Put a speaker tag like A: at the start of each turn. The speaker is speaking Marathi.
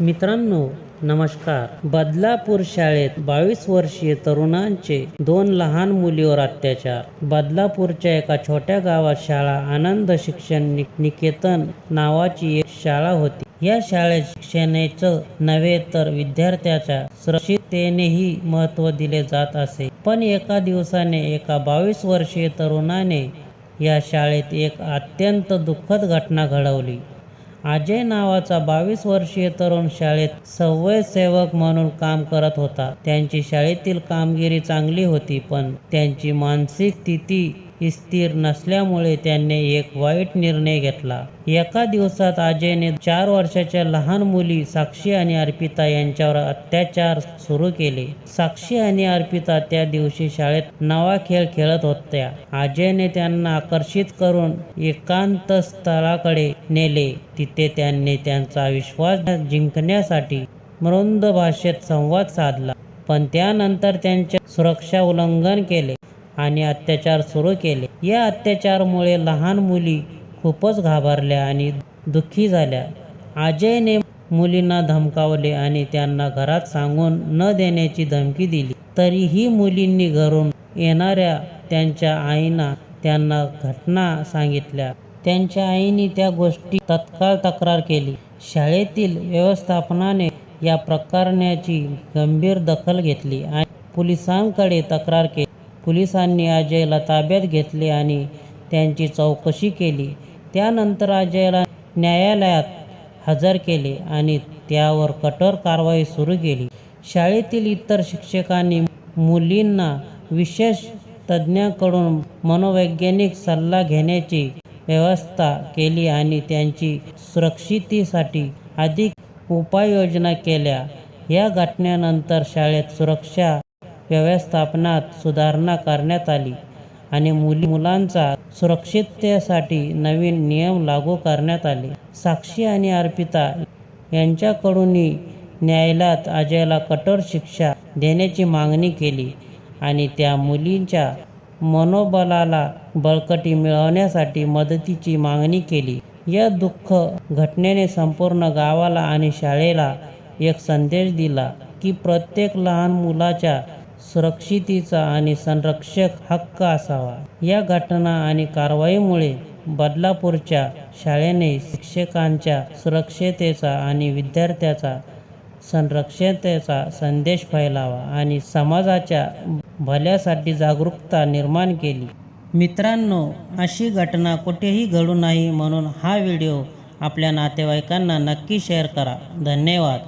A: मित्रांनो नमस्कार. बदलापूर शाळेत बावीस वर्षीय तरुणांचे दोन लहान मुलीवर अत्याचार. बदलापूरच्या एका छोट्या गावात शाळा आनंद शिक्षण निकेतन नावाची एक शाळा होती. या शाळेत शिक्षणाचं नव्हे तर विद्यार्थ्याच्या सुरक्षिततेनेही महत्त्व दिले जात असे. पण एका दिवसाने एका बावीस वर्षीय तरुणाने या शाळेत एक अत्यंत दुःखद घटना घडवली. अजय नावाचा बावीस वर्षीय तरुण शाळेत सवय सेवक म्हणून काम करत होता. त्यांची शाळेतील कामगिरी चांगली होती पण त्यांची मानसिक स्थिती स्थिर नसल्यामुळे त्यांनी एक वाईट निर्णय घेतला. एका दिवसात अजयने चार वर्षाच्या लहान मुली साक्षी आणि अर्पिता यांच्यावर अत्याचार सुरू केले. साक्षी आणि अर्पिता त्या दिवशी शाळेत नवा खेळ खेळत होत्या. अजयने त्यांना आकर्षित करून एकांत स्थळाकडे नेले. तिथे त्यांनी त्यांचा विश्वास जिंकण्यासाठी मृंद भाषेत संवाद साधला. पण त्यानंतर त्यांचे सुरक्षा उल्लंघन केले. आणि अत्याचार सुरू केले. या अत्याचारामुळे लहान मुली खूपच घाबरल्या आणि दुःखी झाल्या. अजयने मुलींना धमकावले आणि त्यांना घरात सांगून न देण्याची धमकी दिली. तरीही मुलींनी घरून येणाऱ्या त्यांच्या आईना त्यांना घटना सांगितल्या. त्यांच्या आईने त्या गोष्टी तत्काळ तक्रार केली. शाळेतील व्यवस्थापनाने या प्रकरणाची गंभीर दखल घेतली आणि पोलिसांकडे तक्रार केली. पोलिसांनी अजयला ताब्यात घेतले आणि त्यांची चौकशी केली. त्यानंतर अजयला न्यायालयात हजर केले आणि त्यावर कठोर कारवाई सुरू केली. शाळेतील इतर शिक्षकांनी मुलींना विशेष तज्ज्ञांकडून मनोवैज्ञानिक सल्ला घेण्याची व्यवस्था केली आणि त्यांची सुरक्षितेसाठी अधिक उपाययोजना केल्या. या घटनेनंतर शाळेत सुरक्षा व्यवस्थापनात सुधारणा करण्यात आली आणि मुली मुलांचा सुरक्षिततेसाठी नवीन नियम लागू करण्यात आले. साक्षी आणि अर्पिता यांच्याकडूनही न्यायालयात अजयला कठोर शिक्षा देण्याची मागणी केली आणि त्या मुलींच्या मनोबलाला बळकटी मिळवण्यासाठी मदतीची मागणी केली. या दुःख घटनेने संपूर्ण गावाला आणि शाळेला एक संदेश दिला की प्रत्येक लहान मुलाच्या सुरक्षितेचा आणि संरक्षक हक्क असावा. या घटना आणि कारवाईमुळे बदलापूरच्या शाळेने शिक्षकांच्या सुरक्षतेचा आणि विद्यार्थ्याचा संरक्षतेचा संदेश फैलावा आणि समाजाच्या भल्यासाठी जागरूकता निर्माण केली. मित्रांनो अशी घटना कुठेही घडू नाही म्हणून हा व्हिडिओ आपल्या नातेवाईकांना नक्की शेअर करा. धन्यवाद.